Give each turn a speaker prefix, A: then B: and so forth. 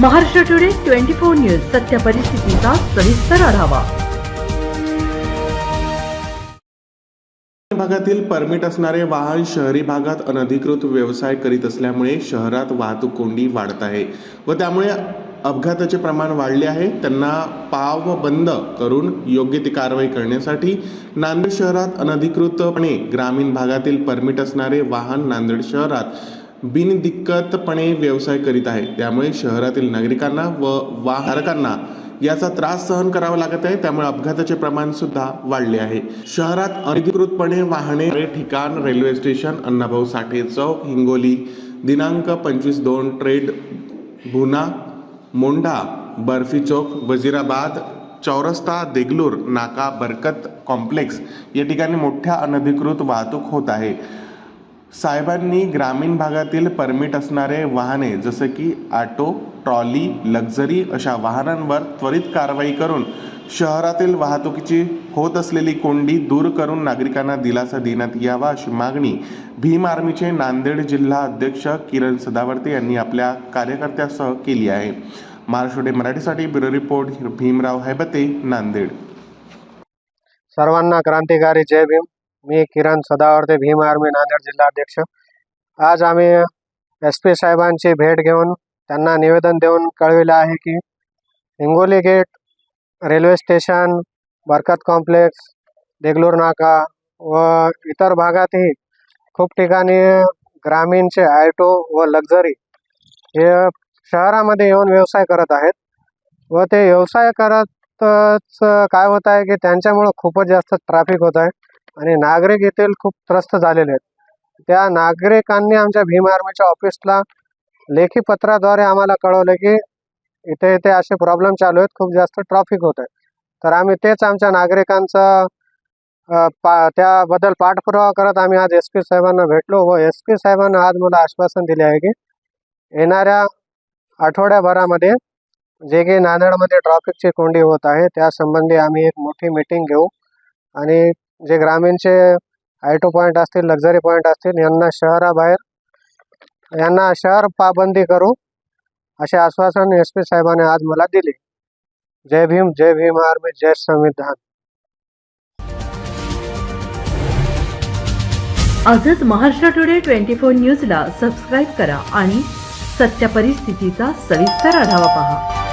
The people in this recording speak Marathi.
A: Maharashtra today twenty four news सत्य परिस्थितीचा सविस्तर आढावा.
B: भागातील परमिट असणारे वाहन शहरी भागात अनधिकृत व्यवसाय करीत असल्यामुळे शहरात वाहतूक कोंडी वाढत आहे व त्यामुळे अपघाताचे प्रमाण वाढले आहे. त्यांना पाव बंद करून योग्य ती कारवाई करण्यासाठी नांदेड शहरात अनधिकृतपणे ग्रामीण भागातील परमिट असणारे वाहन नांदेड शहरात बिनदिक्कतपणे व्यवसाय करीत आहे. त्यामुळे शहरातील नागरिकांना व वाहनधारकांना याचा त्रास सहन करावा लागत आहे. त्यामुळे अपघाताचे प्रमाण सुद्धा वाढले आहे. शहरात अधिकृतपणे वाहने ठिकाण रेल्वे स्टेशन अण्णाभाऊ साठे चौक हिंगोली दिनांक पंचवीस दोन ट्रेड भुना मोंढा बर्फी चौक वजिराबाद चौरस्ता देगलूर नाका बरकत कॉम्प्लेक्स या ठिकाणी मोठ्या अनधिकृत वाहतूक होत आहे. साहेबांनी ग्रामीण भागातील परमिट असणारे वाहने जसं की ऑटो ट्रॉली लक्झरी अशा वाहनांवर त्वरित कारवाई करून शहरातील वाहतुकीची होत असलेली कोंडी दूर करून नागरिकांना दिलासा देण्यात यावा अशी मागणी भीम आर्मीचे नांदेड जिल्हा अध्यक्ष किरण सदावर्ते यांनी आपल्या कार्यकर्त्यासह केली आहे. महाराष्ट्र डे मराठीसाठी ब्युरो रिपोर्ट भीमराव हैबते नांदेड.
C: सर्वांना क्रांतिकारी जय भीम. मी किरण सदावर्ते भीम आर्मी नांदेड जिल्हाध्यक्ष आज आम्ही एस पी साहेबांची भेट घेऊन त्यांना निवेदन देऊन कळविलं आहे की Hingoli gate railway station Barkat complex Degloor नाका व इतर भागातही खूप ठिकाणी ग्रामीणचे आयटो व लक्झरी हे शहरामध्ये येऊन व्यवसाय करत आहेत. व ते व्यवसाय करतच काय होत आहे की त्यांच्यामुळं खूपच जास्त ट्रॅफिक होत आहे. आणि नागरिक येथील खूप त्रस्त झालेले आहेत. त्या नागरिकांनी आमच्या भीम आर्मीच्या ऑफिसला लेखी पत्राद्वारे आम्हाला कळवलं की इथे इथे असे प्रॉब्लेम चालू आहेत. खूप जास्त ट्रॅफिक होत आहे तर आम्ही तेच आमच्या नागरिकांचा पा त्याबद्दल पाठपुरावा करत आम्ही आज एस पी साहेबांना भेटलो व एस पी साहेबांना आज मला आश्वासन दिले आहे की येणाऱ्या आठवड्याभरामध्ये जे काही नांदेडमध्ये ट्रॅफिकची कोंडी होत आहे त्यासंबंधी आम्ही एक मोठी मीटिंग घेऊ आणि जे ग्रामीणचे आयटो पॉईंट असतील लक्झरी पॉईंट असतील यांना शहराबाहेर यांना शहर पाबंदी करू असे आश्वासन एस पी साहेबांनी आज मला दिले. जय भीम जय भीम आर्मी जय संविधान.
A: आजच महाराष्ट्र टुडे ट्वेंटी फोर न्यूजला सबस्क्राईब करा आणि सत्य परिस्थितीचा सविस्तर आढावा पहा.